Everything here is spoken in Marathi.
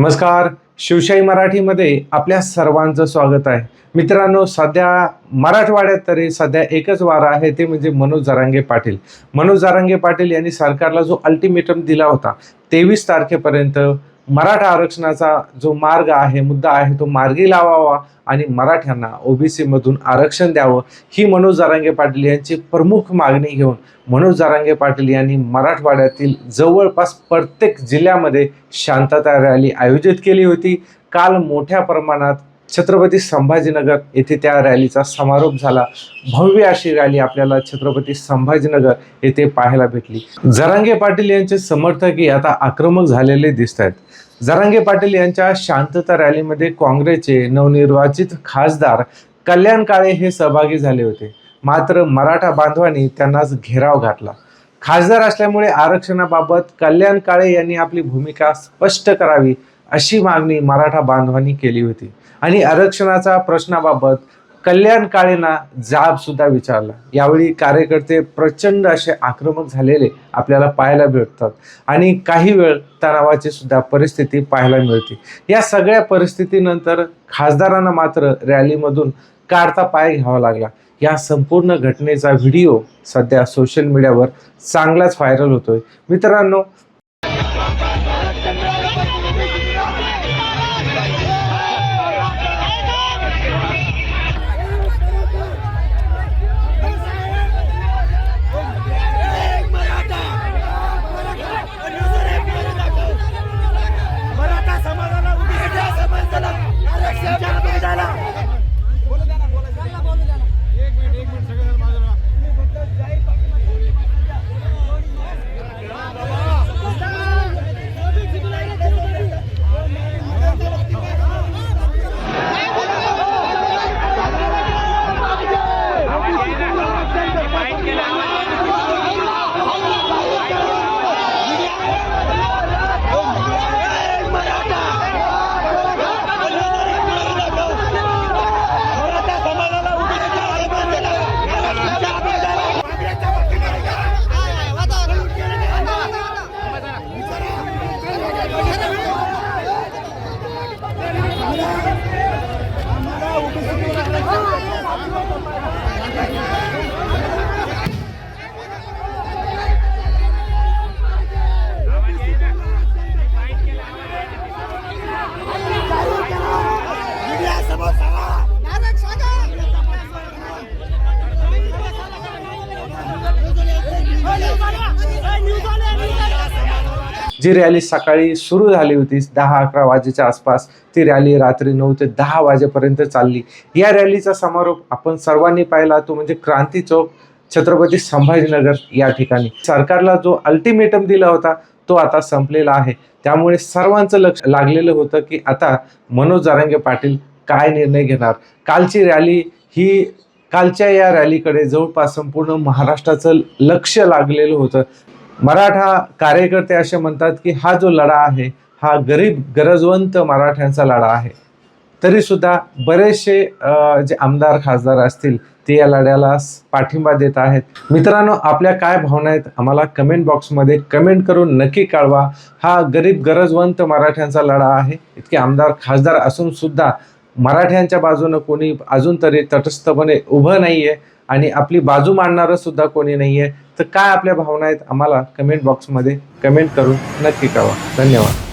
नमस्कार शिवशाही मराठीमध्ये आपल्या सर्वांचं स्वागत आहे. मित्रांनो सध्या मराठवाड्यात तरी सध्या एकच वारा आहे ते म्हणजे मनोज जरांगे पाटील. मनोज जरांगे पाटील यांनी सरकारला जो अल्टिमेटम दिला होता तेवीस तारखेपर्यंत मराठा आरक्षणाचा जो मार्ग आहे मुद्दा आहे तो मार्गी लावावा आणि मराठ्यांना ओबीसीमधून आरक्षण द्यावं ही मनोज जारांगे पाटील यांची प्रमुख मागणी घेऊन मनोज जारांगे पाटील यांनी मराठवाड्यातील जवळपास प्रत्येक जिल्ह्यामध्ये शांतता रॅली आयोजित केली होती. काल मोठ्या प्रमाणात छत्रपती संभाजीनगर येथे त्या रॅलीचा समारोप झाला. भव्य अशी रॅली आपल्याला छत्रपती संभाजीनगर येथे पाहायला भेटली. जरांगे पाटील यांचे समर्थकही आता आक्रमक झालेले दिसत आहेत जरांगे पाटील यांच्या शांतता रॅलीमध्ये काँग्रेसचे नवनिर्वाचित खासदार कल्याण काळे हे सहभागी झाले होते. मात्र मराठा बांधवांनी त्यांनाच घेराव घातला. खासदार असल्यामुळे आरक्षणाबाबत कल्याण काळे यांनी आपली भूमिका स्पष्ट करावी अशी मागणी मराठा बांधवांनी केली होती. आणि आरक्षणाचा प्रश्नाबाबत कल्याण काळेंना जाब सुद्धा विचारला. यावेळी कार्यकर्ते प्रचंड असे आक्रमक झालेले आपल्याला पाहायला भेटतात आणि काही वेळ तणावाची सुद्धा परिस्थिती पाहायला मिळते. या सगळ्या परिस्थितीनंतर खासदारांना मात्र रॅलीमधून काढता पाय घ्यावा लागला. या संपूर्ण घटनेचा व्हिडिओ सध्या सोशल मीडियावर चांगलाच व्हायरल होतोय. मित्रांनो जी रॅली सकाळी सुरू झाली होती दहा अकरा वाजेच्या आसपास ती रॅली रात्री नऊ ते दहा वाजेपर्यंत चालली. या रॅलीचा समारोप आपण सर्वांनी पाहिला तो म्हणजे क्रांती चौक छत्रपती संभाजीनगर या ठिकाणी. सरकारला जो अल्टिमेटम दिला होता तो आता संपलेला आहे. त्यामुळे सर्वांचं लक्ष लागलेलं होतं की आता मनोज जारंगे पाटील काय निर्णय घेणार? कालची रॅली ही कालच्या या रॅलीकडे जवळपास संपूर्ण महाराष्ट्राचं लक्ष लागलेलं होतं. मराठा कार्यकर्ते असे म्हणतात की हा जो लढा आहे हा गरीब गरजवंत मराठ्यांचा लढा आहे. तरी सुद्धा बरेचसे जे आमदार खासदार असतील ते या लढ्याला पाठिंबा देत आहेत. मित्रांनो आपल्या काय भावना आहेत आम्हाला कमेंट बॉक्समध्ये कमेंट करून नक्की कळवा. हा गरीब गरजवंत मराठ्यांचा लढा आहे. इतके आमदार खासदार असून सुद्धा मराठ्यांच्या बाजूनं कोणी अजून तरी तटस्थपणे उभं नाही आहे आणि आपली बाजू मांडणारं सुद्धा कोणी नाहीये. तर काय आपल्या भावना आहेत? आम्हाला कमेंट बॉक्समध्ये कमेंट करून नक्की कळवा. धन्यवाद.